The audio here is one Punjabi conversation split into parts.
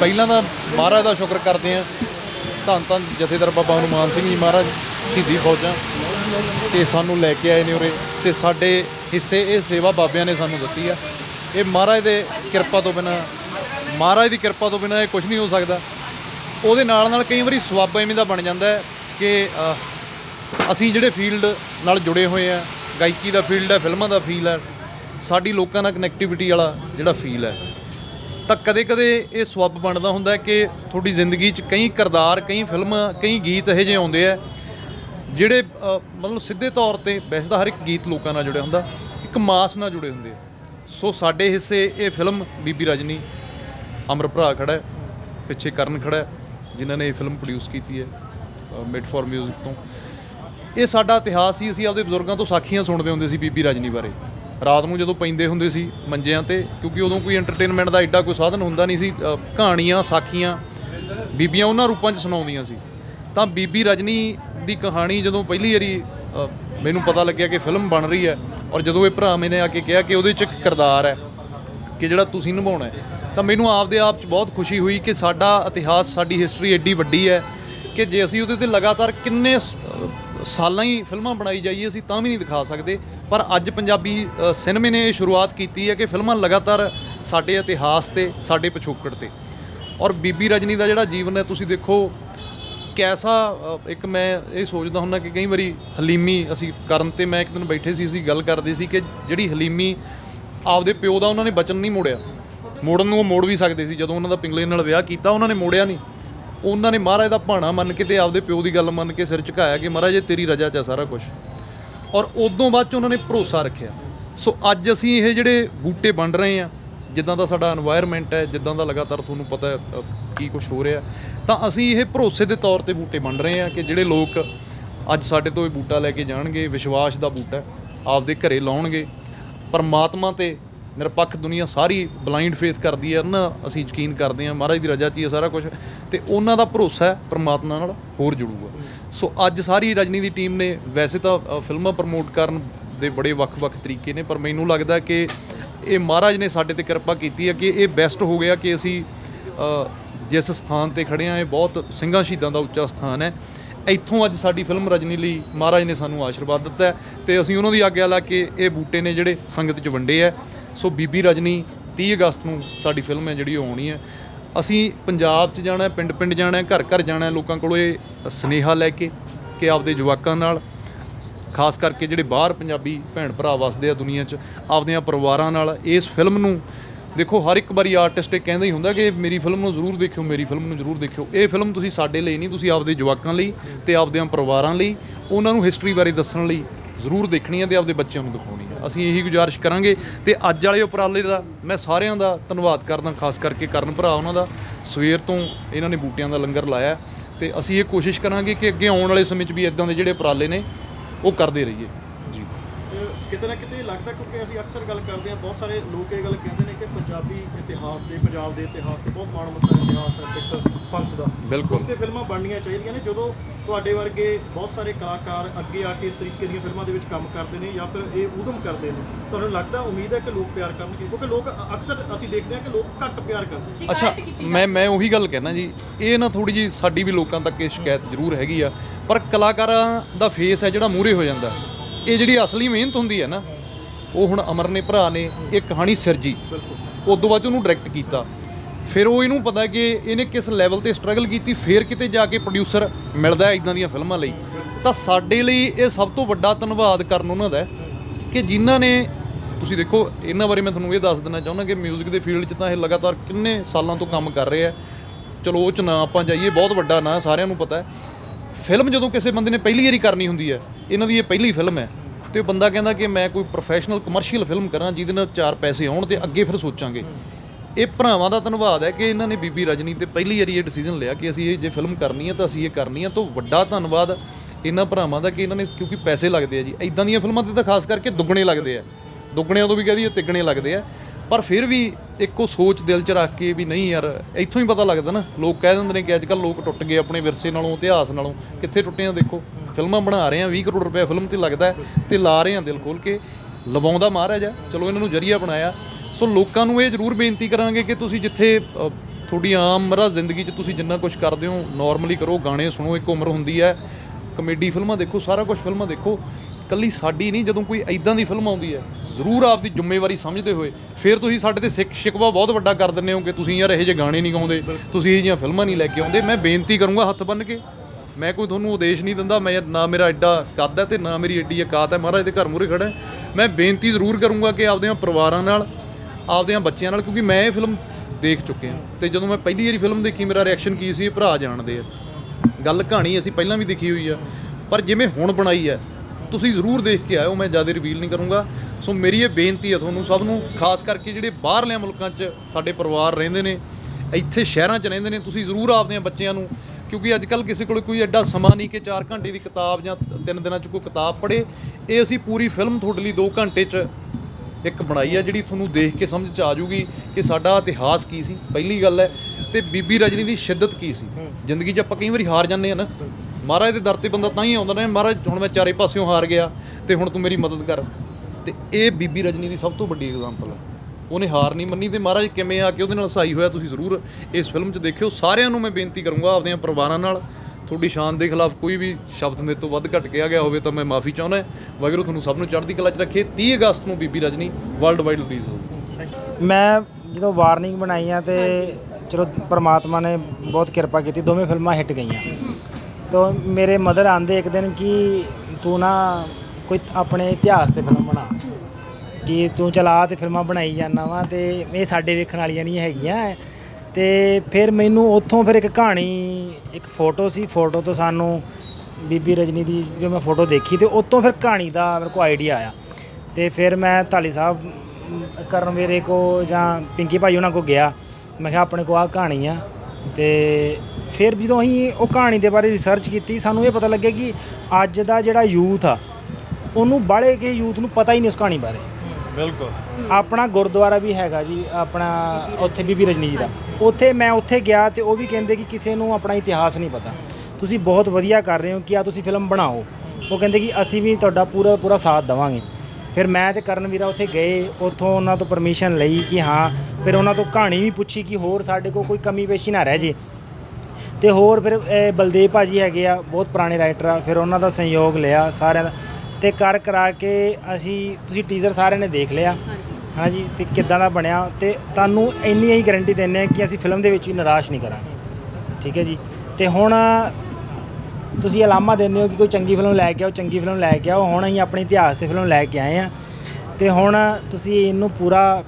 ਪਹਿਲਾਂ ਤਾਂ ਮਹਾਰਾਜ ਦਾ ਸ਼ੁਕਰ ਕਰਦੇ ਆ ਧੰਨ ਧੰਨ ਜਥੇਦਾਰ ਬਾਬਾ ਹਨੂਮਾਨ ਸਿੰਘ ਜੀ ਮਹਾਰਾਜ, ਸ਼ਹੀਦੀ ਫੌਜਾਂ। ਤੇ ਸਾਨੂੰ ਲੈ ਕੇ ਆਏ ਨੇ ਉਰੇ। ਤੇ ਸਾਡੇ ਹਿੱਸੇ, ਇਹ ਸੇਵਾ ਬਾਬਿਆਂ ਨੇ ਸਾਨੂੰ ਦਿੱਤੀ ਆ। ਇਹ ਮਹਾਰਾਜ ਦੇ ਕਿਰਪਾ ਤੋਂ ਬਿਨਾ, ਮਹਾਰਾਜ ਦੀ ਕਿਰਪਾ ਤੋਂ ਬਿਨਾ ਇਹ ਕੁਝ ਨਹੀਂ ਹੋ ਸਕਦਾ। ਉਹਦੇ ਨਾਲ ਨਾਲ ਕਈ ਵਾਰੀ ਸਵਾਬ ਐਵੇਂ ਦਾ ਬਣ ਜਾਂਦਾ ਕਿ ਅਸੀਂ ਜਿਹੜੇ ਫੀਲਡ ਨਾਲ ਜੁੜੇ ਹੋਏ ਆ, ਗਾਇਕੀ ਦਾ ਫੀਲਡ ਹੈ, ਫਿਲਮਾਂ ਦਾ ਫੀਲ ਹੈ, ਸਾਡੀ ਲੋਕਾਂ ਨਾਲ ਕਨੈਕਟੀਵਿਟੀ ਵਾਲਾ ਜਿਹੜਾ ਫੀਲ ਹੈ। ਤਾਂ ਕਦੇ-ਕਦੇ ਇਹ ਸਵੱਬ ਬਣਦਾ ਹੁੰਦਾ ਕਿ ਤੁਹਾਡੀ ਜ਼ਿੰਦਗੀ 'ਚ ਕਈ ਕਿਰਦਾਰ, ਕਈ ਫਿਲਮਾਂ, ਕਈ ਗੀਤ ਇਹੋ ਜਿਹੇ ਆਉਂਦੇ ਆ, ਜਿਹੜੇ ਮਤਲਬ ਸਿੱਧੇ ਤੌਰ ਤੇ ਵੈਸੇ ਤਾਂ ਹਰ ਇੱਕ ਗੀਤ ਲੋਕਾਂ ਨਾਲ ਜੁੜਿਆ ਹੁੰਦਾ, ਇੱਕ ਮਾਸ ਨਾਲ ਜੁੜੇ ਹੁੰਦੇ ਆ। ਸੋ ਸਾਡੇ ਹਿੱਸੇ ਇਹ ਫਿਲਮ ਬੀਬੀ ਰਜਨੀ, ਅਮਰ ਭਰਾ ਖੜਾ ਪਿੱਛੇ ਕਰਨ ਖੜਾ ਜਿਨ੍ਹਾਂ ਨੇ ਇਹ ਫਿਲਮ ਪ੍ਰੋਡਿਊਸ ਕੀਤੀ ਹੈ ਮਿਡ ਫॉर 뮤직 ਤੋਂ। ਇਹ ਸਾਡਾ ਇਤਿਹਾਸ ਸੀ ਅਸੀਂ ਆਪਦੇ ਬਜ਼ੁਰਗਾਂ ਤੋਂ ਸਾਖੀਆਂ ਸੁਣਦੇ ਹੁੰਦੇ ਸੀ ਬੀਬੀ ਰਜਨੀ ਬਾਰੇ। ਰਾਤ ਨੂੰ ਜਦੋਂ ਪੈਂਦੇ ਹੁੰਦੇ ਸੀ ਮੰਜਿਆਂ ਤੇ ਕਿਉਂਕਿ ਉਦੋਂ ਕੋਈ ਐਂਟਰਟੇਨਮੈਂਟ ਦਾ ਐਡਾ ਕੋਈ ਸਾਧਨ ਹੁੰਦਾ ਨਹੀਂ ਸੀ ਅ, ਕਹਾਣੀਆਂ ਸਾਖੀਆਂ ਬੀਬੀਆਂ ਉਹਨਾਂ ਰੂਪਾਂ 'ਚ ਸੁਣਾਉਂਦੀਆਂ ਸੀ। ਤਾਂ ਬੀਬੀ ਰਜਨੀ ਦੀ ਕਹਾਣੀ ਜਦੋਂ ਪਹਿਲੀ ਵਾਰੀ ਅ, ਮੈਨੂੰ ਪਤਾ ਲੱਗਿਆ ਕਿ ਫਿਲਮ ਬਣ ਰਹੀ ਹੈ ਔਰ ਜਦੋਂ ਇਹ ਭਰਾ ਮੈਨੇ ਆ ਕੇ ਕਿਹਾ ਕਿ ਉਹਦੇ 'ਚ ਇੱਕ ਕਿਰਦਾਰ ਹੈ ਕਿ ਜਿਹੜਾ ਤੁਸੀਂ ਨਿਭਾਉਣਾ ਹੈ ਤਾਂ ਮੈਨੂੰ ਆਪਦੇ ਆਪ 'ਚ ਬਹੁਤ ਖੁਸ਼ੀ ਹੋਈ ਕਿ ਸਾਡਾ ਇਤਿਹਾਸ ਸਾਡੀ ਹਿਸਟਰੀ ਐਡੀ ਵੱਡੀ ਹੈ ਕਿ ਜੇ ਅਸੀਂ ਉਹਦੇ ਤੇ ਲਗਾਤਾਰ ਕਿੰਨੇ ਸ- ਸਾਲਾਂ ਹੀ ਫਿਲਮਾਂ ਬਣਾਈ ਜਾਈਏ ਅਸੀਂ ਤਾਂ ਵੀ ਨਹੀਂ ਦਿਖਾ ਸਕਦੇ। ਪਰ ਅੱਜ ਪੰਜਾਬੀ ਸਿਨੇਮੇ ਨੇ ਇਹ ਸ਼ੁਰੂਆਤ ਕੀਤੀ ਹੈ ਕਿ ਫਿਲਮਾਂ ਲਗਾਤਾਰ ਸਾਡੇ ਇਤਿਹਾਸ ਤੇ, ਸਾਡੇ ਪਿਛੋਕੜ ਤੇ। ਔਰ ਬੀਬੀ ਰਜਨੀ ਦਾ ਜਿਹੜਾ ਜੀਵਨ ਹੈ, ਤੁਸੀਂ ਦੇਖੋ ਕੈਸਾ ਇੱਕ ਮੈਂ ਇਹ ਸੋਚਦਾ ਹੁੰਦਾ ਕਿ ਕਈ ਵਾਰੀ ਹਲੀਮੀ ਅਸੀਂ ਕਰਨ ਤੇ ਮੈਂ ਇੱਕ ਦਿਨ ਬੈਠੇ ਸੀ, ਅਸੀਂ ਗੱਲ ਕਰਦੇ ਸੀ ਕਿ ਜਿਹੜੀ ਹਲੀਮੀ ਆਪਦੇ ਪਿਓ ਦਾ ਉਹਨਾਂ ਨੇ ਬਚਨ ਨਹੀਂ ਮੋੜਿਆ। ਮੋੜਨ ਨੂੰ ਉਹ ਮੋੜ ਵੀ ਸਕਦੇ ਸੀ, ਜਦੋਂ ਉਹਨਾਂ ਦਾ ਪਿੰਗਲੇ ਨਾਲ ਵਿਆਹ ਕੀਤਾ, ਉਹਨਾਂ ਨੇ ਮੋੜਿਆ ਨਹੀਂ। ਉਹਨਾਂ ਨੇ ਮਹਾਰਾਜ ਦਾ ਭਾਣਾ ਮੰਨ ਕੇ ਤੇ ਆਪਦੇ ਪਿਓ ਦੀ ਗੱਲ ਮੰਨ ਕੇ ਸਿਰ ਝੁਕਾਇਆ ਕਿ ਮਹਾਰਾਜ ਇਹ ਤੇਰੀ ਰਜਾ 'ਚ ਆ ਸਾਰਾ ਕੁਝ ਔਰ ਉਦੋਂ ਬਾਅਦ ਚ ਉਹਨਾਂ ਨੇ ਭਰੋਸਾ ਰੱਖਿਆ। ਸੋ ਅੱਜ ਅਸੀਂ ਇਹ ਜਿਹੜੇ ਬੂਟੇ ਬਣ ਰਹੇ ਆ ਜਿੱਦਾਂ ਦਾ ਸਾਡਾ এনवायरमेंट ਹੈ, ਜਿੱਦਾਂ ਦਾ ਲਗਾਤਾਰ ਤੁਹਾਨੂੰ ਪਤਾ ਕੀ ਕੁਝ ਹੋ ਰਿਹਾ, ਤਾਂ ਅਸੀਂ ਇਹ ਭਰੋਸੇ ਦੇ ਤੌਰ ਤੇ ਬੂਟੇ ਬਣ ਰਹੇ ਆ ਕਿ ਜਿਹੜੇ ਲੋਕ ਅੱਜ ਸਾਡੇ ਤੋਂ ਇਹ ਬੂਟਾ ਲੈ ਕੇ ਜਾਣਗੇ, ਵਿਸ਼ਵਾਸ ਦਾ ਬੂਟਾ ਆਪਦੇ ਘਰੇ ਲਾਉਣਗੇ। ਪਰਮਾਤਮਾ ਤੇ ਨਿਰਪੱਖ ਦੁਨੀਆ ਸਾਰੀ ਬਲਾਈਂਡ ਫੇਥ ਕਰਦੀ ਹੈ, ਨਾ ਅਸੀਂ ਯਕੀਨ ਕਰਦੇ ਹਾਂ, ਮਹਾਰਾਜ ਦੀ ਰਜ਼ਾ 'ਚ ਹੀ ਸਾਰਾ ਕੁਝ ਤੇ ਉਹਨਾਂ ਦਾ ਭਰੋਸਾ ਹੈ ਪਰਮਾਤਮਾ ਨਾਲ ਹੋਰ ਜੁੜੂਗਾ। ਸੋ ਅੱਜ ਸਾਰੀ ਰਜਨੀ ਦੀ ਟੀਮ ਨੇ ਵੈਸੇ ਤਾਂ ਫਿਲਮਾਂ ਪ੍ਰਮੋਟ ਕਰਨ ਦੇ ਬੜੇ ਵੱਖ-ਵੱਖ ਤਰੀਕੇ ਨੇ, ਪਰ ਮੈਨੂੰ ਲੱਗਦਾ ਕਿ ਇਹ ਮਹਾਰਾਜ ਨੇ ਸਾਡੇ ਤੇ ਕਿਰਪਾ ਕੀਤੀ ਹੈ ਕਿ ਇਹ ਬੈਸਟ ਹੋ ਗਿਆ ਕਿ ਅਸੀਂ ਜਿਸ ਸਥਾਨ ਤੇ ਖੜੇ ਆ ਇਹ ਬਹੁਤ ਸਿੰਘਾਂ ਸ਼ਹੀਦਾਂ ਦਾ ਉੱਚਾ ਸਥਾਨ ਹੈ। ਇੱਥੋਂ ਅੱਜ ਸਾਡੀ ਫਿਲਮ ਰਜਨੀ ਲਈ ਮਹਾਰਾਜ ਨੇ ਸਾਨੂੰ ਆਸ਼ੀਰਵਾਦ ਦਿੱਤਾ ਹੈ ਤੇ ਅਸੀਂ ਉਹਨਾਂ ਦੀ ਆਗਿਆ ਲਾ ਕੇ ਇਹ ਬੂਟੇ ਨੇ ਜਿਹੜੇ ਸੰਗਤ 'ਚ ਵੰਡੇ ਆ ਸੋ ਬੀਬੀ ਰਜਨੀ 30 ਅਗਸਤ ਨੂੰ ਸਾਡੀ ਫਿਲਮ ਹੈ ਜਿਹੜੀ ਉਹ ਆਉਣੀ ਹੈ। ਅਸੀਂ ਪੰਜਾਬ 'ਚ ਜਾਣਾ, ਪਿੰਡ ਪਿੰਡ ਜਾਣਾ, ਘਰ ਘਰ ਜਾਣਾ, ਲੋਕਾਂ ਕੋਲੋਂ ਇਹ ਸਨੇਹਾ ਲੈ ਕੇ ਕਿ ਆਪਦੇ ਜਵਾਕਾਂ ਨਾਲ, ਖਾਸ ਕਰਕੇ ਜਿਹੜੇ ਬਾਹਰ ਪੰਜਾਬੀ ਭੈਣ ਭਰਾ ਵਸਦੇ ਆ ਦੁਨੀਆ 'ਚ, ਆਪਦਿਆਂ ਪਰਿਵਾਰਾਂ ਨਾਲ ਇਸ ਫਿਲਮ ਨੂੰ ਦੇਖੋ, ਹਰ ਇੱਕ ਵਾਰੀ ਆਰਟਿਸਟ ਇਹ ਕਹਿੰਦਾ ਹੀ ਹੁੰਦਾ ਕਿ ਮੇਰੀ ਫਿਲਮ ਨੂੰ ਜ਼ਰੂਰ ਦੇਖਿਓ, ਮੇਰੀ ਫਿਲਮ ਨੂੰ ਜ਼ਰੂਰ ਦੇਖਿਓ। ਇਹ ਫਿਲਮ ਤੁਸੀਂ ਸਾਡੇ ਲਈ ਨਹੀਂ, ਤੁਸੀਂ ਆਪਦੇ ਜਵਾਕਾਂ ਲਈ ਤੇ ਆਪਦਿਆਂ ਪਰਿਵਾਰਾਂ ਲਈ, ਉਹਨਾਂ ਨੂੰ ਹਿਸਟਰੀ ਬਾਰੇ ਦੱਸਣ ਲਈ ਜ਼ਰੂਰ ਦੇਖਣੀ ਹੈ ਤੇ ਆਪਦੇ ਬੱਚਿਆਂ ਨੂੰ ਦਿਖਾਉਣੀ ਹੈ। ਅਸੀਂ ਇਹੀ ਗੁਜ਼ਾਰਿਸ਼ ਕਰਾਂਗੇ ਤੇ ਅੱਜ ਵਾਲੇ ਉਪਰਾਲੇ ਦਾ ਮੈਂ ਸਾਰਿਆਂ ਦਾ ਧੰਨਵਾਦ ਕਰਦਾ, ਖਾਸ ਕਰਕੇ ਕਰਨ ਭਰਾ ਉਹਨਾਂ ਦਾ। ਸਵੇਰ ਤੋਂ ਇਹਨਾਂ ਨੇ ਬੂਟਿਆਂ ਦਾ ਲੰਗਰ ਲਾਇਆ ਤੇ ਅਸੀਂ ਇਹ ਕੋਸ਼ਿਸ਼ ਕਰਾਂਗੇ ਕਿ ਅੱਗੇ ਆਉਣ ਵਾਲੇ ਸਮੇਂ 'ਚ ਵੀ ਇਦਾਂ ਦੇ ਜਿਹੜੇ ਉਪਰਾਲੇ ਨੇ, ਉਹ ਕਰਦੇ ਰਹੀਏ। ਕਿਤੇ ਨਾ ਕਿਤੇ ਲੱਗਦਾ ਕਿਉਂਕਿ ਅਸੀਂ ਅਕਸਰ ਗੱਲ ਕਰਦੇ ਹਾਂ ਬਹੁਤ ਸਾਰੇ ਲੋਕ ਇਹ ਗੱਲ ਕਹਿੰਦੇ ਨੇ ਕਿ ਪੰਜਾਬੀ ਇਤਿਹਾਸ ਦੇ ਪੰਜਾਬ ਦੇ ਇਤਿਹਾਸ ਤੇ ਬਹੁਤ ਮਾਣ ਮੱਤਾ ਇਤਿਹਾਸ ਹੈ ਸਿੱਖ ਪੰਥ ਦਾ। ਬਿਲਕੁਲ। ਉਸ ਤੇ ਫਿਲਮਾਂ ਬਣਨੀਆਂ ਚਾਹੀਦੀਆਂ ਨੇ ਜਦੋਂ ਤੁਹਾਡੇ ਵਰਗੇ ਬਹੁਤ ਸਾਰੇ ਕਲਾਕਾਰ ਅੱਗੇ ਆ ਕੇ ਇਸ ਤਰੀਕੇ ਦੀਆਂ ਫਿਲਮਾਂ ਦੇ ਵਿੱਚ ਕੰਮ ਕਰਦੇ ਨੇ ਜਾਂ ਫਿਰ ਇਹ ਉਦਮ ਕਰਦੇ ਨੇ ਤੁਹਾਨੂੰ ਲੱਗਦਾ ਉਮੀਦ ਹੈ ਕਿ ਲੋਕ ਪਿਆਰ ਕਰਨਗੇ? ਕਿਉਂਕਿ ਲੋਕ ਅਕਸਰ ਅਸੀਂ ਦੇਖਦੇ ਹਾਂ ਕਿ ਲੋਕ ਘੱਟ ਪਿਆਰ ਕਰਦੇ ਨੇ। ਅੱਛਾ ਮੈਂ ਮੈਂ ਉਹੀ ਗੱਲ ਕਹਿਣਾ ਜੀ ਇਹ ਨਾ ਥੋੜੀ ਜੀ ਸਾਡੀ ਵੀ ਲੋਕਾਂ ਤੱਕ ਇਹ ਸ਼ਿਕਾਇਤ ਜ਼ਰੂਰ ਹੈਗੀ ਆ ਪਰ ਕਲਾਕਾਰਾਂ ਦਾ ਫੇਸ ਹੈ ਜਿਹੜਾ ਮੂਰੇ ਹੋ ਜਾਂਦਾ। ਇਹ ਜਿਹੜੀ ਅਸਲੀ ਮਿਹਨਤ ਹੁੰਦੀ ਹੈ ਨਾ ਉਹ ਹੁਣ ਅਮਰ ਨੇ ਭਰਾ ਨੇ ਇਹ ਕਹਾਣੀ ਸਿਰਜੀ। ਉਸ ਤੋਂ ਬਾਅਦ ਉਹਨੂੰ ਡਾਇਰੈਕਟ ਕੀਤਾ। ਫਿਰ ਉਹ ਇਹਨੂੰ ਪਤਾ ਕਿ ਇਹਨੇ ਕਿਸ ਲੈਵਲ ਤੇ ਸਟਰਗਲ ਕੀਤੀ ਫਿਰ ਕਿਤੇ ਜਾ ਕੇ ਪ੍ਰੋਡਿਊਸਰ ਮਿਲਦਾ ਹੈ ਇਦਾਂ ਦੀਆਂ ਫਿਲਮਾਂ ਲਈ। ਤਾਂ ਸਾਡੇ ਲਈ ਇਹ ਸਭ ਤੋਂ ਵੱਡਾ ਧੰਨਵਾਦ ਕਰਨ ਉਹਨਾਂ ਦਾ ਕਿ ਜਿਨ੍ਹਾਂ ਨੇ ਤੁਸੀਂ ਦੇਖੋ ਇਹਨਾਂ ਬਾਰੇ ਮੈਂ ਤੁਹਾਨੂੰ ਇਹ ਦੱਸ ਦੇਣਾ ਚਾਹੁੰਦਾ ਕਿ 뮤직 ਦੇ ਫੀਲਡ 'ਚ ਤਾਂ ਇਹ ਲਗਾਤਾਰ ਕਿੰਨੇ ਸਾਲਾਂ ਤੋਂ ਕੰਮ ਕਰ ਰਹੇ ਆ ਚਲੋ ਉਹ 'ਚ ਨਾ ਆਪਾਂ ਜਾਈਏ ਬਹੁਤ ਵੱਡਾ ਨਾਂ ਸਾਰਿਆਂ ਨੂੰ ਪਤਾ ਹੈ। ਫਿਲਮ ਜਦੋਂ ਕਿਸੇ ਬੰਦੇ ਨੇ ਪਹਿਲੀ ਵਾਰੀ ਕਰਨੀ ਹੁੰਦੀ ਹੈ ਇਹਨਾਂ ਦੀ ਇਹ ਪਹਿਲੀ ਫਿਲਮ ਹੈ ਤੇ ਉਹ ਬੰਦਾ ਕਹਿੰਦਾ ਕਿ ਮੈਂ ਕੋਈ ਪ੍ਰੋਫੈਸ਼ਨਲ ਕਮਰਸ਼ੀਅਲ ਫਿਲਮ ਕਰਾਂ ਜਿਹਦੇ ਨਾਲ ਚਾਰ ਪੈਸੇ ਆਉਣ ਤੇ ਅੱਗੇ ਫਿਰ ਸੋਚਾਂਗੇ। ਇਹ ਭਰਾਵਾਂ ਦਾ ਧੰਨਵਾਦ ਹੈ ਕਿ ਇਹਨਾਂ ਨੇ ਬੀਬੀ ਰਜਨੀ ਤੇ ਪਹਿਲੀ ਵਾਰੀ ਇਹ ਡਿਸੀਜਨ ਲਿਆ ਕਿ ਅਸੀਂ ਇਹ ਜੇ ਫਿਲਮ ਕਰਨੀ ਹੈ ਤਾਂ ਅਸੀਂ ਇਹ ਕਰਨੀ ਹੈ। ਤਾਂ ਵੱਡਾ ਧੰਨਵਾਦ ਇਹਨਾਂ ਭਰਾਵਾਂ ਦਾ ਕਿ ਇਹਨਾਂ ਨੇ ਕਿਉਂਕਿ ਪੈਸੇ ਲੱਗਦੇ ਆ ਜੀ। ਇਦਾਂ ਦੀਆਂ ਫਿਲਮਾਂ ਤੇ ਤਾਂ ਖਾਸ ਕਰਕੇ ਦੁੱਗਣੇ ਲੱਗਦੇ ਆ। ਦੁੱਗਣਿਆਂ ਤੋਂ ਵੀ ਕਹਦੀ ਤਿੱਗਣੇ ਲੱਗਦੇ ਆ। ਪਰ ਫਿਰ ਵੀ ਇੱਕੋ ਸੋਚ ਦਿਲ 'ਚ ਰੱਖ ਕੇ ਵੀ ਨਹੀਂ ਯਾਰ, ਇੱਥੋਂ ਹੀ ਪਤਾ ਲੱਗਦਾ ਨਾ। ਲੋਕ ਕਹਿ ਦਿੰਦੇ ਨੇ ਕਿ ਅੱਜ ਕੱਲ ਲੋਕ ਟੁੱਟ ਗਏ ਆਪਣੇ ਵਿਰਸੇ ਨਾਲੋਂ, ਇਤਿਹਾਸ ਨਾਲੋਂ। ਕਿੱਥੇ ਟੁੱਟੇ ਆ ਦੇਖੋ। ਫਿਲਮਾਂ ਬਣਾ ਰਹੇ ਆ 20 ਕਰੋੜ ਰੁਪਏ ਫਿਲਮ ਤੇ ਲੱਗਦਾ ਹੈ ਤੇ ਲਾ ਰਹੇ ਆ ਦਿਲ ਖੋਲ ਕੇ। ਲਵਾਉਂਦਾ ਮਹਾਰਾਜ ਆ ਚਲੋ ਇਹਨਾਂ ਨੂੰ ਜਰੀਆ ਬਣਾਇਆ। ਸੋ ਲੋਕਾਂ ਨੂੰ ਇਹ ਜ਼ਰੂਰ ਬੇਨਤੀ ਕਰਾਂਗੇ ਕਿ ਤੁਸੀਂ ਜਿੱਥੇ ਤੁਹਾਡੀ ਆਮ ਮਰਾ ਜ਼ਿੰਦਗੀ 'ਚ ਤੁਸੀਂ ਜਿੰਨਾ ਕੁਝ ਕਰਦੇ ਹੋ ਨਾਰਮਲੀ ਕਰੋ, ਗਾਣੇ ਸੁਣੋ, ਇੱਕ ਉਮਰ ਹੁੰਦੀ ਹੈ। ਕਮੇਡੀ ਫਿਲਮਾਂ ਦੇਖੋ, ਸਾਰਾ ਕੁਝ ਫਿਲਮਾਂ ਦੇਖੋ। ਕੱਲੀ ਸਾਡੀ ਨਹੀਂ, ਜਦੋਂ ਕੋਈ ਐਦਾਂ ਦੀ ਫਿਲਮ ਆਉਂਦੀ ਹੈ, ਜ਼ਰੂਰ ਆਪਦੀ ਜ਼ਿੰਮੇਵਾਰੀ ਸਮਝਦੇ ਹੋਏ। ਫਿਰ ਤੁਸੀਂ ਸਾਡੇ ਤੇ ਸਿੱਖ ਸ਼ਿਕਵਾ ਬਹੁਤ ਵੱਡਾ ਕਰ ਦਿੰਦੇ ਹੋ ਕਿ ਤੁਸੀਂ ਯਾਰ ਇਹੋ ਜਿਹੇ ਗਾਣੇ ਨਹੀਂ ਗਾਉਂਦੇ, ਤੁਸੀਂ ਇਹ ਜਿਹੀਆਂ ਫਿਲਮਾਂ ਨਹੀਂ ਲੈ ਕੇ ਆਉਂਦੇ। ਮੈਂ ਬੇਨਤੀ ਕਰੂੰਗਾ ਹੱਥ ਬੰਨ੍ਹ ਕੇ, ਮੈਂ ਕੋਈ ਤੁਹਾਨੂੰ ਉਦੇਸ਼ ਨਹੀਂ ਦਿੰਦਾ, ਮੈਂ ਨਾ ਮੇਰਾ ਐਡਾ ਕੱਦ ਹੈ ਤੇ ਨਾ ਮੇਰੀ ਐਡੀ ਔਕਾਤ ਹੈ। ਮਹਾਰਾਜ ਦੇ ਘਰ ਮੂਹਰੇ ਖੜਾ ਮੈਂ ਬੇਨਤੀ ਜ਼ਰੂਰ ਕਰੂੰਗਾ ਕਿ ਆਪਦਿਆਂ ਪਰਿਵਾਰਾਂ ਨਾਲ, ਆਪਦਿਆਂ ਬੱਚਿਆਂ ਨਾਲ, ਕਿਉਂਕਿ ਮੈਂ ਇਹ ਫਿਲਮ ਦੇਖ ਚੁੱਕਿਆ ਤੇ ਜਦੋਂ ਮੈਂ ਪਹਿਲੀ ਵਾਰੀ ਫਿਲਮ ਦੇਖੀ, ਮੇਰਾ ਰਿਐਕਸ਼ਨ ਕੀ ਸੀ? ਭਰਾ ਜਾਣਦੇ ਆ। ਗੱਲ ਕਹਾਣੀ ਅਸੀਂ ਪਹਿਲਾਂ ਵੀ ਦੇਖੀ ਹੋਈ ਆ। ਪਰ ਜਿਵੇਂ ਹੁਣ ਬਣਾਈ ਹੈ ਤੁਸੀਂ ਜ਼ਰੂਰ ਦੇਖ ਕੇ ਆਇਓ ਮੈਂ ਜ਼ਿਆਦਾ ਰਿਵੀਲ ਨਹੀਂ ਕਰੂੰਗਾ। ਸੋ ਮੇਰੀ ਇਹ ਬੇਨਤੀ ਹੈ ਤੁਹਾਨੂੰ ਸਭ ਨੂੰ ਖਾਸ ਕਰਕੇ ਜਿਹੜੇ ਬਾਹਰਲਿਆਂ ਮੁਲਕਾਂ 'ਚ ਸਾਡੇ ਪਰਿਵਾਰ ਰਹਿੰਦੇ ਨੇ ਇੱਥੇ ਸ਼ਹਿਰਾਂ 'ਚ ਰਹਿੰਦੇ ਨੇ ਤੁਸੀਂ ਜ਼ਰੂਰ ਆਪਦਿਆਂ ਬੱਚਿਆਂ ਨੂੰ ਕਿਉਂਕਿ ਅੱਜ ਕੱਲ ਕਿਸੇ ਕੋਲ ਕੋਈ ਐਡਾ ਸਮਾਂ ਨਹੀਂ ਕਿ 4 ਘੰਟੇ ਦੀ ਕਿਤਾਬ ਜਾਂ 3 ਦਿਨਾਂ 'ਚ ਕੋਈ ਕਿਤਾਬ ਪੜ੍ਹੇ। ਇਹ ਅਸੀਂ ਪੂਰੀ ਫਿਲਮ ਤੁਹਾਡੇ ਲਈ 2 ਘੰਟੇ 'ਚ ਇੱਕ ਬਣਾਈ ਆ ਜਿਹੜੀ ਤੁਹਾਨੂੰ ਦੇਖ ਕੇ ਸਮਝ ਚ ਆ ਜਾਊਗੀ ਕਿ ਸਾਡਾ ਇਤਿਹਾਸ ਕੀ ਸੀ। ਪਹਿਲੀ ਗੱਲ ਹੈ ਤੇ ਬੀਬੀ ਰਜਨੀ ਦੀ ਸ਼ਿੱਦਤ ਕੀ ਸੀ। ਜ਼ਿੰਦਗੀ 'ਚ ਆਪਾਂ ਕਈ ਵਾਰੀ ਹਾਰ ਜਾਂਦੇ ਆ ਨਾ। ਮਹਾਰਾਜ ਦੇ ਦਰ ਤੇ ਬੰਦਾ ਤਾਂ ਹੀ ਆਉਂਦਾ ਨਾ, ਮਹਾਰਾਜ, ਹੁਣ ਮੈਂ ਚਾਰੇ ਪਾਸਿਓਂ ਹਾਰ ਗਿਆ ਤੇ ਹੁਣ ਤੂੰ ਮੇਰੀ ਮਦਦ ਕਰ। ਤੇ ਇਹ ਬੀਬੀ ਰਜਨੀ ਦੀ ਸਭ ਤੋਂ ਵੱਡੀ ਐਗਜ਼ਾਮਪਲ ਹੈ ਉਹਨੇ ਹਾਰ ਨਹੀਂ ਮੰਨੀ ਤੇ ਮਹਾਰਾਜ ਕਿਵੇਂ ਆ ਕੇ ਉਹਦੇ ਨਾਲ ਸਹਾਈ ਹੋਇਆ ਤੁਸੀਂ ਜ਼ਰੂਰ ਇਸ ਫਿਲਮ 'ਚ ਦੇਖਿਓ। ਸਾਰਿਆਂ ਨੂੰ ਮੈਂ ਬੇਨਤੀ ਕਰੂੰਗਾ ਆਪਣੀਆਂ ਪਰਿਵਾਰਾਂ ਨਾਲ, ਤੁਹਾਡੀ ਸ਼ਾਨ ਦੇ ਖਿਲਾਫ ਕੋਈ ਵੀ ਸ਼ਬਦ ਮੇਰੇ ਤੋਂ ਵੱਧ ਘੱਟ ਕਿਹਾ ਗਿਆ ਹੋਵੇ ਤਾਂ ਮੈਂ ਮਾਫੀ ਚਾਹੁੰਦਾ ਵਾਹਿਗੁਰੂ ਤੁਹਾਨੂੰ ਸਭ ਨੂੰ ਚੜ੍ਹਦੀ ਕਲਾ 'ਚ ਰੱਖੇ। 30 ਅਗਸਤ ਨੂੰ ਬੀਬੀ ਰਜਨੀ ਵਰਲਡ ਵਾਈਡ ਰਿਲੀਜ਼ ਹੋਊਗੀ ਮੈਂ ਜਦੋਂ ਵਾਰਨਿੰਗ ਬਣਾਈ ਆ ਤੇ ਚਲੋ ਪ੍ਰਮਾਤਮਾ ਨੇ ਬਹੁਤ ਕਿਰਪਾ ਕੀਤੀ, ਦੋਵੇਂ ਫਿਲਮਾਂ ਹਿੱਟ ਗਈਆਂ। ਤਾਂ ਮੇਰੇ ਮਦਰ ਆਂਦੇ ਇੱਕ ਦਿਨ ਕਿ ਤੂੰ ਨਾ ਕੋਈ ਆਪਣੇ ਇਤਿਹਾਸ ਤੇ ਫਿਲਮ ਬਣਾ। ਕਿ ਤੂੰ ਚਲਾ ਤੇ ਫਿਲਮਾਂ ਬਣਾਈ ਜਾਂਦਾ ਵਾ ਤੇ ਇਹ ਸਾਡੇ ਵੇਖਣ ਵਾਲੀਆਂ ਨਹੀਂ ਹੈਗੀਆਂ। ਤੇ ਫਿਰ ਮੈਨੂੰ ਉੱਥੋਂ ਫਿਰ ਇੱਕ ਕਹਾਣੀ, ਇੱਕ ਫੋਟੋ ਸੀ। ਫੋਟੋ ਤੋਂ ਸਾਨੂੰ ਬੀਬੀ ਰਜਨੀ ਦੀ ਜੋ ਮੈਂ ਫੋਟੋ ਦੇਖੀ ਤੇ ਉੱਤੋਂ ਫਿਰ ਕਹਾਣੀ ਦਾ ਮੇਰੇ ਕੋਲ ਆਈਡੀਆ ਆਇਆ। ਤੇ ਫਿਰ ਮੈਂ ਧਾਲੀ ਸਾਹਿਬ ਕਰਨ ਮੇਰੇ ਕੋ ਜਾਂ ਪਿੰਕੀ ਭਾਈ ਉਹਨਾਂ ਕੋ ਗਿਆ। ਮੈਂ ਕਿਹਾ ਆਪਣੇ ਕੋ ਆ ਕਹਾਣੀ ਆ ਤੇ ਫਿਰ ਜਦੋਂ ਅਸੀਂ ਉਹ ਕਹਾਣੀ ਦੇ ਬਾਰੇ ਰਿਸਰਚ ਕੀਤੀ ਸਾਨੂੰ ਇਹ ਪਤਾ ਲੱਗਿਆ ਕਿ ਅੱਜ ਦਾ ਜਿਹੜਾ ਯੂਥ ਆ ਉਹਨੂੰ ਬਾਹਲੇ ਕੇ ਯੂਥ ਨੂੰ ਪਤਾ ਹੀ ਨਹੀਂ ਉਸ ਕਹਾਣੀ ਬਾਰੇ। ਬਿਲਕੁਲ। ਆਪਣਾ ਗੁਰਦੁਆਰਾ ਵੀ ਹੈਗਾ ਜੀ ਆਪਣਾ ਉੱਥੇ ਬੀਬੀ ਰਜਨੀ ਜੀ ਦਾ। ਉੱਥੇ ਮੈਂ ਉੱਥੇ ਗਿਆ ਤੇ ਉਹ ਵੀ ਕਹਿੰਦੇ ਕਿ ਕਿਸੇ ਨੂੰ ਆਪਣਾ ਇਤਿਹਾਸ ਨਹੀਂ ਪਤਾ। ਤੁਸੀਂ ਬਹੁਤ ਵਧੀਆ ਕਰ ਰਹੇ ਹੋ ਕਿ ਆ ਤੁਸੀਂ ਫਿਲਮ ਬਣਾਓ। ਉਹ ਕਹਿੰਦੇ ਕਿ ਅਸੀਂ ਵੀ ਤੁਹਾਡਾ ਪੂਰਾ ਪੂਰਾ ਸਾਥ ਦੇਵਾਂਗੇ। ਫਿਰ ਮੈਂ ਤੇ ਕਰਨ ਵੀਰਾ ਉੱਥੇ ਗਏ ਉੱਥੋਂ ਉਹਨਾਂ ਤੋਂ ਪਰਮਿਸ਼ਨ ਲਈ ਕਿ ਹਾਂ ਫਿਰ ਉਹਨਾਂ ਤੋਂ ਕਹਾਣੀ ਵੀ ਪੁੱਛੀ ਕਿ ਹੋਰ ਸਾਡੇ ਕੋਲ ਕੋਈ ਕਮੀ ਪੇਸ਼ੀ ਨਾ ਰਹਿ ਜੇ। ਤੇ ਹੋਰ ਫਿਰ ਇਹ ਬਲਦੇਵ ਭਾਜੀ ਹੈਗੇ ਆ ਬਹੁਤ ਪੁਰਾਣੇ ਰਾਈਟਰ ਆ ਫਿਰ ਉਹਨਾਂ ਦਾ ਸਹਿਯੋਗ ਲਿਆ ਸਾਰਿਆਂ ਦਾ। ਤੇ ਕਰ ਕਰਾ ਕੇ ਅਸੀਂ ਤੁਸੀਂ ਟੀਜ਼ਰ ਸਾਰਿਆਂ ਨੇ ਦੇਖ ਲਿਆ। ਹਾਂਜੀ। ਤੇ ਕਿੱਦਾਂ ਦਾ ਬਣਿਆ ਤੇ ਤੁਹਾਨੂੰ ਇੰਨੀ ਹੀ ਗਾਰੰਟੀ ਦਿੰਦੇ ਆ ਕਿ ਅਸੀਂ ਫਿਲਮ ਦੇ ਵਿੱਚ ਵੀ ਨਿਰਾਸ਼ ਨਹੀਂ ਕਰਾਂਗੇ। ਠੀਕ ਹੈ ਜੀ? ਤੇ ਹੁਣ ਤੁਸੀਂ ਅਲਾਮਾ ਦਿੰਦੇ ਹੋ ਕਿ ਕੋਈ ਚੰਗੀ ਫਿਲਮ ਲੈ ਕੇ ਆਓ ਚੰਗੀ ਫਿਲਮ ਲੈ ਕੇ ਆਓ ਹੁਣ ਅਸੀਂ ਆਪਣੇ ਇਤਿਹਾਸ ਤੇ ਫਿਲਮ ਲੈ ਕੇ ਆਏ ਆ। ਤੇ ਹੁਣ ਤੁਸੀਂ ਇਹਨੂੰ ਪੂਰਾ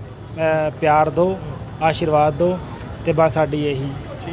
ਪਿਆਰ ਦਿਓ ਆਸ਼ੀਰਵਾਦ ਦਿਓ ਤੇ ਬਸ ਸਾਡੀ ਇਹੀ